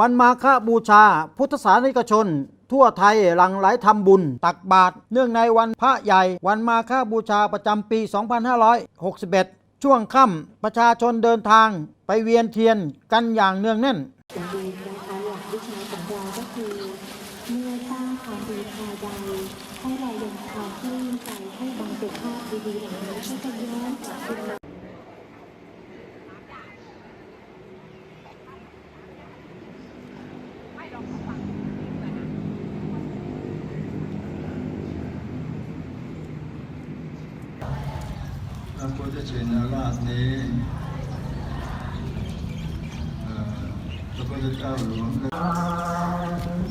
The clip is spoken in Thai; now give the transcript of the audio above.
วันมาฆบูชา พุทธศาสนิกชน ทั่วไทยหลังไหลทำบุญ ตักบาตรเนื่องในวันพระใหญ่ วันมาฆบูชาประจำปี 2561 ช่วงค่ำประชาชนเดินทาง ไปเวียนเทียนกันอย่างเนืองแน่นอย่าลืมนะคะหลักวิชาของเราก็คือเมื่อสร้างความดีภายใดให้เราลงความปลื้มใจให้บังเกิดภาพดีๆเหล่านี้ให้จะย้อนกลับคืนมา พระพุทธชินราชนี้พระพุทธเจ้าหลวง